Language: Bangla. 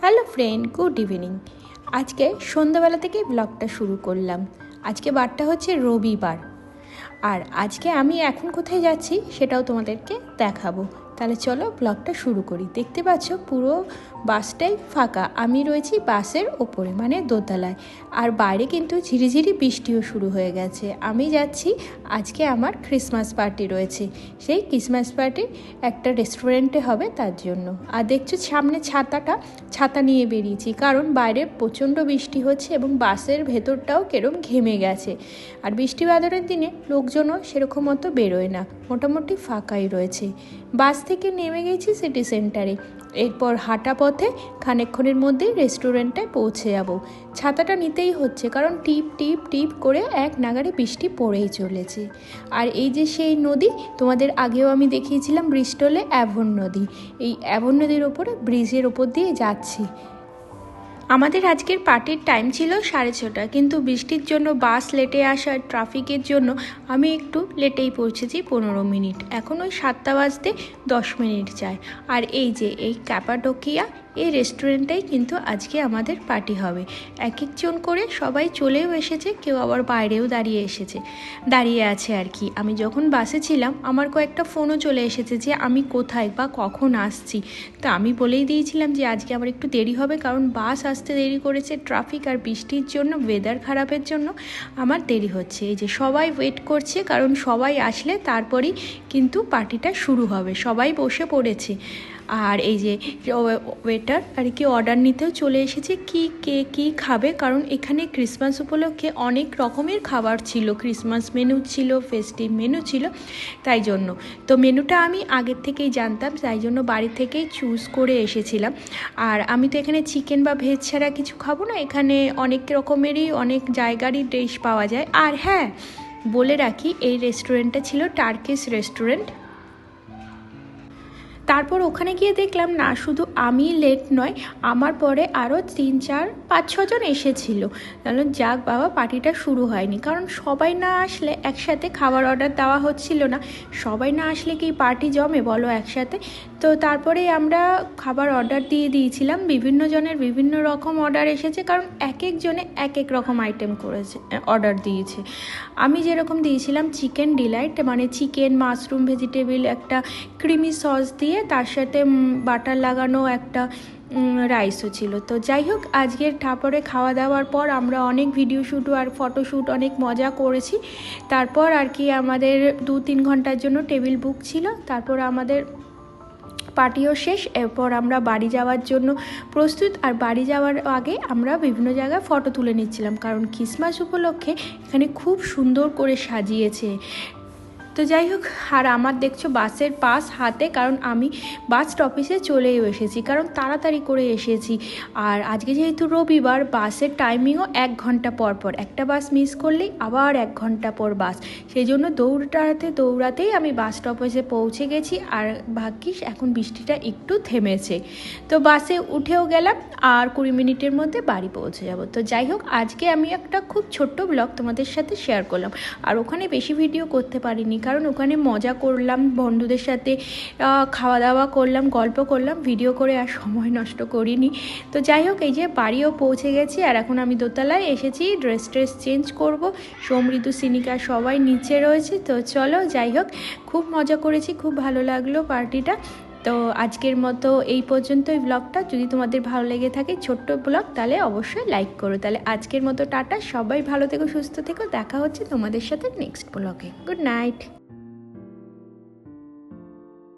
Hello friend, good evening. আজকে সন্ধ্যাবেলা থেকে ব্লগটা শুরু করলাম। আজকে বারটা হচ্ছে রবিবার। আর আজকে আমি এখন কোথায় যাচ্ছি সেটাও তোমাদেরকে দেখাবো। তাহলে চলো ব্লগটা শুরু করি। দেখতে পাচ্ছ পুরো বাসটাই ফাঁকা। আমি রয়েছি বাসের ওপরে মানে দোতলায়। আর বাইরে কিন্তু ঝিরিঝিরি বৃষ্টিও শুরু হয়ে গেছে। আমি যাচ্ছি, আজকে আমার ক্রিসমাস পার্টি রয়েছে। সেই ক্রিসমাস পার্টি একটা রেস্টুরেন্টে হবে তার জন্য। আর দেখছ সামনে ছাতাটা, ছাতা নিয়ে বেরিয়েছি। কারণ বাইরে প্রচণ্ড বৃষ্টি হচ্ছে এবং বাসের ভেতরটাও কেরম ঘেমে গেছে। আর বৃষ্টি বাদলের দিনে লোকজনও সেরকম মতো বেরোয় না। মোটামুটি ফাঁকাই রয়েছে। বাস থেকে নেমে গেছি সিটি সেন্টারে এরপর হাঁটা পথে খানিকক্ষণের মধ্যেই রেস্টুরেন্টে পৌঁছে যাব। ছাতাটা নিতেই হচ্ছে, কারণ টিপ টিপ টিপ করে এক নাগারে বৃষ্টি পড়েই চলেছে। আর এই যে সেই নদী, তোমাদের আগেও আমি দেখিয়েছিলাম ব্রিস্টলে অ্যাভন নদী। এই অ্যাভন নদীর ওপরে, ব্রিজের ওপর দিয়ে যাচ্ছি। আমাদের আজকের পার্টির টাইম ছিল সাড়ে ছটা, কিন্তু বৃষ্টির জন্য বাস লেটে আসার ট্রাফিকের জন্য আমি একটু লেটেই পৌঁছেছি পনেরো মিনিট। এখন ওই সাতটা বাজতে দশ মিনিট যায়। আর এই যে, এই ক্যাপাডোকিয়া এই রেস্টুরেন্টটাই কিন্তু আজকে আমাদের পার্টি হবে। এক একজন করে সবাই চলেও এসেছে, কেউ আবার বাইরেও দাঁড়িয়ে এসেছে। দাঁড়িয়ে আছে আর কি। আমি যখন বাসে ছিলাম, আমার কয়েকটা ফোনও চলে এসেছে যে, আমি কোথায় বা কখন আসছি? তা আমি বলেই দিয়েছিলাম যে, আজকে আমার একটু দেরি হবে, কারণ বাস আসতে দেরি করেছে ট্রাফিক আর বৃষ্টির জন্য ওয়েদার খারাপের জন্য আমার দেরি হচ্ছে। এই যে সবাই ওয়েট করছে, কারণ সবাই আসলে তারপরেই কিন্তু পার্টিটা শুরু হবে। সবাই বসে পড়েছে। আর এই যে ওয়েটার আর কি অর্ডার নিতেও চলে এসেছে কি, কে, কি খাবে। কারণ এখানে ক্রিসমাস উপলক্ষে অনেক রকমের খাবার ছিল। ক্রিসমাস মেনু ছিল, ফেস্টিভ মেনু ছিল, তাই জন্য। তো মেনুটা আমি আগের থেকেই জানতাম, তাই জন্য বাড়ি থেকেই চুজ করে এসেছিলাম। আর আমি তো এখানে চিকেন বা ভেজ ছাড়া কিছু খাব না। এখানে অনেক রকমেরই, অনেক জায়গারই ডিশ পাওয়া যায়। আর হ্যাঁ বলে রাখি, এই রেস্টুরেন্টটা ছিল টার্কিস রেস্টুরেন্ট তারপর ওখানে গিয়ে দেখলাম, না, শুধু আমি লেট নয়, আমার পরে আরও তিন, চার, পাঁচ ছজন এসেছিল। তাহলে যাক বাবা পার্টিটা শুরু হয়নি। কারণ সবাই না আসলে একসাথে খাবার অর্ডার দেওয়া হচ্ছিল না। সবাই না আসলে কি পার্টি জমে বলো একসাথে? তো তারপরে আমরা খাবার অর্ডার দিয়ে দিয়েছিলাম। বিভিন্ন জনের বিভিন্ন রকম অর্ডার এসেছে, কারণ এক একজনে এক এক রকম আইটেম করেছে অর্ডার দিয়েছে। আমি যেরকম দিয়েছিলাম চিকেন ডিলাইট মানে চিকেন মাশরুম ভেজিটেবিল একটা ক্রিমি সস দিয়ে তার সাথে বাটার লাগানো একটা রাইসও ছিল। তো যাই হোক, আজকের ঠাপরে খাওয়া দাওয়ার পর আমরা অনেক ভিডিও শ্যুট আর ফটোশ্যুট অনেক মজা করেছি। তারপর আর কি আমাদের দু তিন ঘণ্টার জন্য টেবিল বুক ছিল। তারপর আমাদের পার্টিও শেষ, এরপর আমরা বাড়ি যাওয়ার জন্য প্রস্তুত। আর বাড়ি যাওয়ার আগে আমরা বিভিন্ন জায়গায় ফটো তুলে নিচ্ছিলাম, কারণ খ্রিসমাস উপলক্ষে এখানে খুব সুন্দর করে সাজিয়েছে। তো যাই হোক, আর আমার দেখছ বাসের পাস হাতে, কারণ আমি বাস স্টপেজে চলেও এসেছি, কারণ তাড়াতাড়ি করে এসেছি। আর আজকে যেহেতু রবিবার, বাসের টাইমিংও এক ঘণ্টা পর পর। একটা বাস মিস করলেই আবার এক ঘণ্টা পর বাস। সেই জন্য দৌড়াতে দৌড়াতেই আমি বাস স্টপেজে পৌঁছে গেছি, আর ভাগ্যিস এখন বৃষ্টিটা একটু থেমেছে। তো বাসে উঠেও গেলাম, আর কুড়ি মিনিটের মধ্যে বাড়ি পৌঁছে যাব। তো যাই হোক, আজকে আমি একটা খুব ছোট্ট ব্লগ তোমাদের সাথে শেয়ার করলাম। আর ওখানে বেশি ভিডিও করতে পারিনি কারণ ওখানে মজা করলাম, বন্ধুদের সাথে খাওয়া দাওয়া করলাম, গল্প করলাম ভিডিও করে আর সময় নষ্ট করিনি। তো যাই হোক, এই যে বাড়িও পৌঁছে গেছি আর এখন আমি দোতলায় এসেছি ড্রেস ট্রেস চেঞ্জ করব। সমৃদ্ধ সিনিকা সবাই নিচে রয়েছে, তো চলো যাই হোক, খুব মজা করেছি, খুব ভালো লাগল পার্টিটা। তো আজকের মতো এই পর্যন্ত পর্যন্তই ব্লগটা যদি তোমাদের ভালো লেগে থাকে ছোট্ট ব্লগ তাহলে অবশ্যই লাইক করো। তাহলে আজকের মতো টাটা, সবাই ভালো থেকো, সুস্থ থেকো। দেখা হচ্ছে তোমাদের সাথে নেক্সট ব্লগে গুড নাইট